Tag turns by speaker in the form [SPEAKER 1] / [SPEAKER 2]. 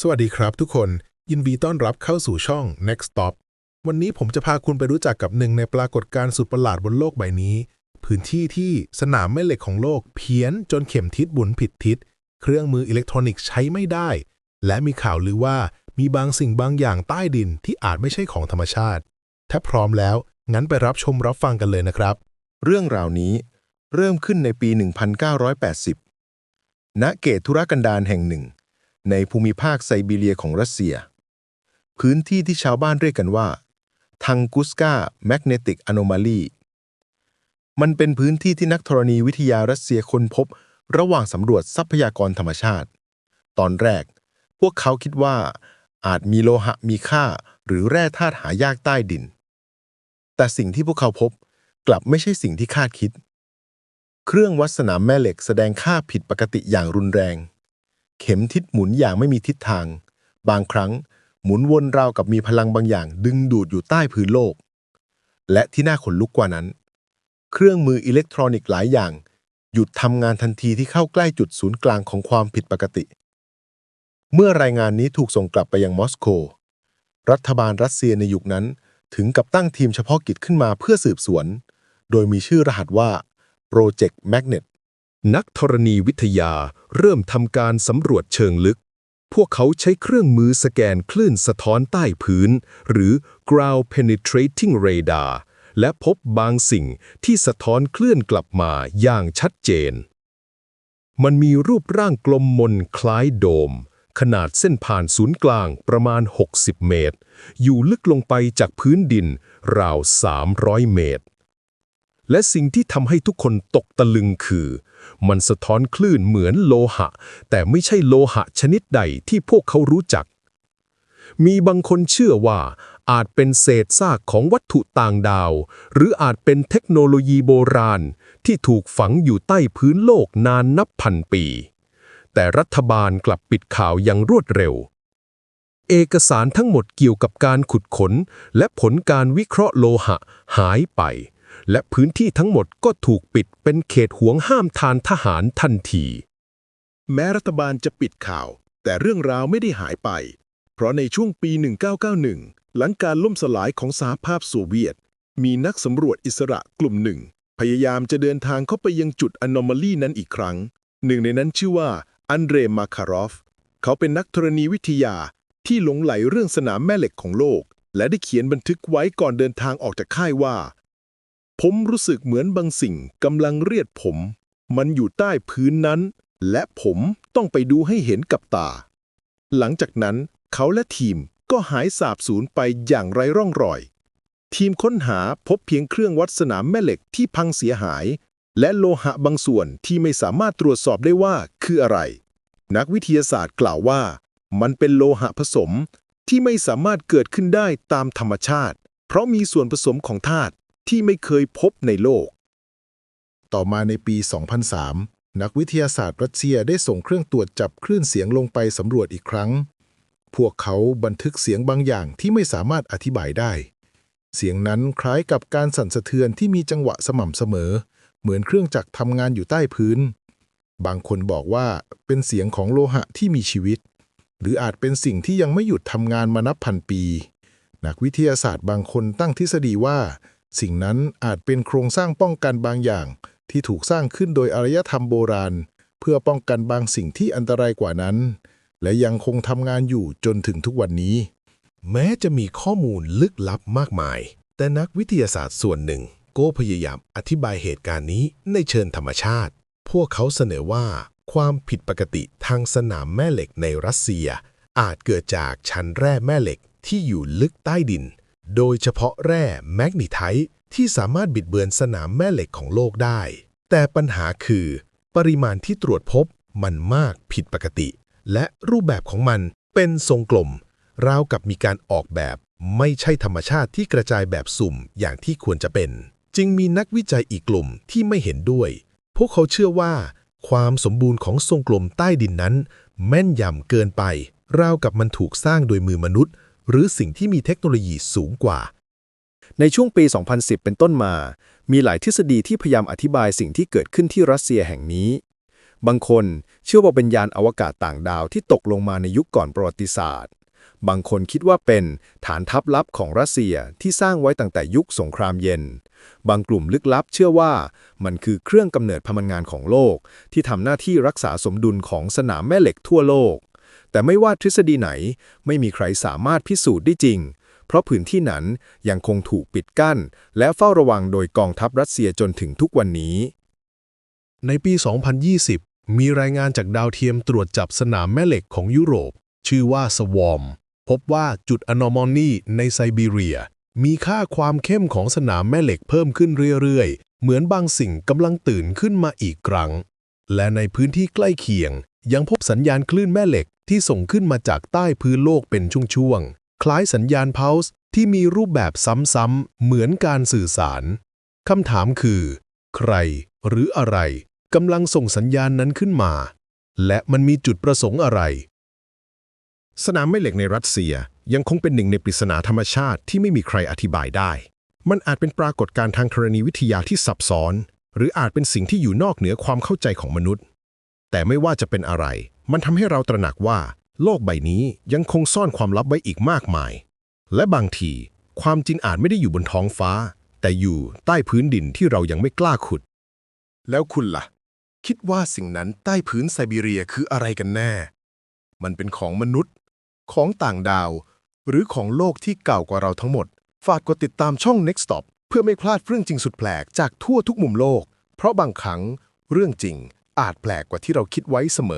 [SPEAKER 1] สวัสดีครับทุกคน ยินดีต้อนรับเข้าสู่ช่อง Next Stop วันนี้ผมจะพาคุณไปรู้จักกับหนึ่งในปรากฏการณ์สุดประหลาดบนโลกใบนี้ พื้นที่ที่สนามแม่เหล็กของโลกเพี้ยนจนเข็มทิศบุนผิดทิศ เครื่องมืออิเล็กทรอนิกส์ใช้ไม่ได้ และมีข่าวลือว่ามีบางสิ่งบางอย่างใต้ดินที่อาจไม่ใช่ของธรรมชาติ ถ้าพร้อมแล้ว งั้นไปรับชมรับฟังกันเลยนะครับ
[SPEAKER 2] เรื่องราวนี้เริ่มขึ้นในปี 1980 ณเขตธุรกันดารแห่งหนึ่ง ในภูมิภาคไซบีเรียของรัสเซีย พื้นที่ที่ชาวบ้านเรียกกันว่า ทังกุสกาแมกเนติกอะโนมาลีมันเป็นพื้นที่ที่นักธรณีวิทยารัสเซียค้นพบ ระหว่างสำรวจทรัพยากรธรรมชาติ ตอนแรก พวกเขาคิดว่า อาจมีโลหะมีค่า หรือแร่ธาตุหายากใต้ดิน แต่สิ่งที่พวกเขาพบกลับไม่ใช่สิ่งที่คาดคิด เครื่องวัดสนามแม่เหล็กแสดงค่าผิดปกติอย่างรุนแรง เข็มทิศหมุนอย่างไม่มีทิศทาง บางครั้งหมุนวนราวกับมีพลังบางอย่าง ดึงดูดอยู่ใต้พื้นโลก และที่น่าขนลุกกว่านั้น เครื่องมืออิเล็กทรอนิกส์หลายอย่าง หยุดทำงานทันทีที่เข้าใกล้จุดศูนย์กลางของความผิดปกติ เมื่อรายงานนี้ถูกส่งกลับไปยังมอสโก รัฐบาลรัสเซียในยุคนั้นถึงกับตั้งทีมเฉพาะกิจขึ้นมาเพื่อสืบสวน โดยมีชื่อรหัสว่า Project Magnet นั
[SPEAKER 3] นักธรณีวิทยาเริ่มทำการสำรวจเชิงลึก พวกเขาใช้เครื่องมือสแกนคลื่นสะท้อนใต้พื้น หรือ ground penetrating radar และพบบางสิ่งที่สะท้อนคลื่นกลับมาอย่างชัดเจน มันมีรูปร่างกลมมนคล้ายโดม ขนาดเส้นผ่านศูนย์กลางประมาณ 60 เมตร อยู่ลึกลงไปจากพื้นดินราว 300 เมตร และสิ่งที่ทำให้ทุกคนตกตะลึงคือ มันสะท้อนคลื่นเหมือนโลหะ แต่ไม่ใช่โลหะชนิดใดที่พวกเขารู้จัก มีบางคนเชื่อว่า อาจเป็นเศษซากของวัตถุต่างดาว หรืออาจเป็นเทคโนโลยีโบราณ ที่ถูกฝังอยู่ใต้พื้นโลกนานนับพันปี แต่รัฐบาลกลับปิดข่าวอย่างรวดเร็วเอกสารทั้งหมดเกี่ยวกับการขุดขน และผลการวิเคราะห์โลหะหายไป และพื้นที่ทั้งหมดก็ถูกปิดเป็นเขตห่วงห้ามทานทหารทันที
[SPEAKER 1] แม้รัฐบาลจะปิดข่าว แต่เรื่องราวไม่ได้หายไป เพราะในช่วงปี 1991 หลังการล่มสลายของสหภาพโซเวียต มีนักสำรวจอิสระกลุ่มหนึ่ง พยายามจะเดินทางเข้าไปยังจุดอนอม a ลีนั้นอีกครั้ง หนึ่งในนั้นชื่อว่าอันเดรมาคารอฟ เขาเป็นนักธรณีวิทยาที่หลงไหลเรื่องสนามแม่เหล็กของโลก และได้เขียนบันทึกไว้ก่อนเดินทางออกจากค่ายว่า ผมรู้สึกเหมือนบางสิ่งกำลังเรียดผม มันอยู่ใต้พื้นนั้น และผมต้องไปดูให้เห็นกับตา หลังจากนั้นเขาและทีมก็หายสาบสูญไปอย่างไร้ร่องรอย ทีมค้นหาพบเพียงเครื่องวัดสนามแม่เหล็กที่พังเสียหาย และโลหะบางส่วนที่ไม่สามารถตรวจสอบได้ว่าคืออะไร นักวิทยาศาสตร์กล่าวว่า มันเป็นโลหะผสมที่ไม่สามารถเกิดขึ้นได้ตามธรรมชาติ เพราะมีส่วนผสมของธาตุ ที่ไม่เคยพบในโลก ต่อมาในปี 2003 นักวิทยาศาสตร์รัสเซียได้ส่งเครื่องตรวจจับคลื่นเสียงลงไปสำรวจอีกครั้ง พวกเขาบันทึกเสียงบางอย่างที่ไม่สามารถอธิบายได้ เสียงนั้นคล้ายกับการสั่นสะเทือนที่มีจังหวะสม่ำเสมอ เหมือนเครื่องจักรทำงานอยู่ใต้พื้น บางคนบอกว่าเป็นเสียงของโลหะที่มีชีวิต หรืออาจเป็นสิ่งที่ยังไม่หยุดทำงานมานับพันปี นักวิทยาศาสตร์บางคนตั้งทฤษฎีว่า สิ่งนั้นอาจเป็นโครงสร้างป้องกันบางอย่าง ที่ถูกสร้างขึ้นโดยอารยธรรมโบราณ เพื่อป้องกันบางสิ่งที่อันตรายกว่านั้น และยังคงทำงานอยู่จนถึงทุกวันนี้ แม้จะมีข้อมูลลึกลับมากมาย แต่นักวิทยาศาสตร์ส่วนหนึ่งก็พยายามอธิบายเหตุการณ์นี้ในเชิงธรรมชาติ พวกเขาเสนอว่า ความผิดปกติทางสนามแม่เหล็กในรัสเซีย อาจเกิดจากชั้นแร่แม่เหล็กที่อยู่ลึกใต้ดิน โดยเฉพาะแร่แมกนีไทต์ที่สามารถบิดเบือนสนามแม่เหล็กของโลกได้ แต่ปัญหาคือ ปริมาณที่ตรวจพบมันมากผิดปกติ และรูปแบบของมันเป็นทรงกลม ราวกับมีการออกแบบไม่ใช่ธรรมชาติที่กระจายแบบสุ่มอย่างที่ควรจะเป็น จึงมีนักวิจัยอีกกลุ่มที่ไม่เห็นด้วย พวกเขาเชื่อว่า ความสมบูรณ์ของทรงกลมใต้ดินนั้น แม่นยำเกินไป ราวกับมันถูกสร้างโดยมือมนุษย์ หรือสิ่งที่มีเทคโนโลยีสูงกว่า
[SPEAKER 4] ในช่วงปี 2010 เป็นต้นมา มีหลายทฤษฎีที่พยายามอธิบายสิ่งที่เกิดขึ้นที่รัสเซียแห่งนี้ บางคนเชื่อว่าเป็นยานอวกาศต่างดาวที่ตกลงมาในยุคก่อนประวัติศาสตร์ บางคนคิดว่าเป็นฐานทัพลับของรัสเซียที่สร้างไว้ตั้งแต่ยุคสงครามเย็น บางกลุ่มลึกลับเชื่อว่ามันคือเครื่องกำเนิดพลังงานของโลก ที่ทำหน้าที่รักษาสมดุลของสนามแม่เหล็กทั่วโลก แต่ไม่ว่าทฤษฎีไหนไม่มีใครสามารถพิสูจน์ได้จริง เพราะพื้นที่นั้นยังคงถูกปิดกั้น และเฝ้าระวังโดยกองทัพรัสเซียจนถึงทุกวันนี้
[SPEAKER 5] ในปี 2020 มีรายงานจากดาวเทียมตรวจจับสนามแม่เหล็กของยุโรป ชื่อว่าสวอมพบว่าจุดอนอมอนีในไซบีเรีย มีค่าความเข้มของสนามแม่เหล็กเพิ่มขึ้นเรื่อยๆ เหมือนบางสิ่งกำลังตื่นขึ้นมาอีกครั้ง และในพื้นที่ใกล้เคียง ยังพบสัญญาณคลื่นแม่เหล็ก ที่ส่งขึ้นมาจากใต้พื้นโลกเป็นช่วงๆ คล้ายสัญญาณเพาส์ที่มีรูปแบบซ้ำๆ เหมือนการสื่อสาร คำถามคือ ใครหรืออะไรกำลังส่งสัญญาณนั้นขึ้นมา และมันมีจุดประสงค์อะไร
[SPEAKER 1] สนามแม่เหล็กในรัสเซียยังคงเป็นหนึ่งในปริศนาธรรมชาติที่ไม่มีใครอธิบายได้ มันอาจเป็นปรากฏการณ์ทางธรณีวิทยาที่ซับซ้อน หรืออาจเป็นสิ่งที่อยู่นอกเหนือความเข้าใจของมนุษย์ แต่ไม่ว่าจะเป็นอะไร มันทำให้เราตระหนักว่า โลกใบนี้ยังคงซ่อนความลับไว้อีกมากมาย และบางที ความจริงอาจไม่ได้อยู่บนท้องฟ้า แต่อยู่ใต้พื้นดินที่เรายังไม่กล้าขุด
[SPEAKER 2] แล้วคุณล่ะ คิดว่าสิ่งนั้นใต้พื้นไซบีเรียคืออะไรกันแน่ มันเป็นของมนุษย์ ของต่างดาว หรือของโลกที่เก่ากว่าเราทั้งหมด ฝากกดติดตามช่อง Next Stop เพื่อไม่พลาดเรื่องจริงสุดแปลกจากทั่วทุกมุมโลก เพราะบางครั้งเรื่องจริงอาจแปลกกว่าที่เราคิดไว้เสมอ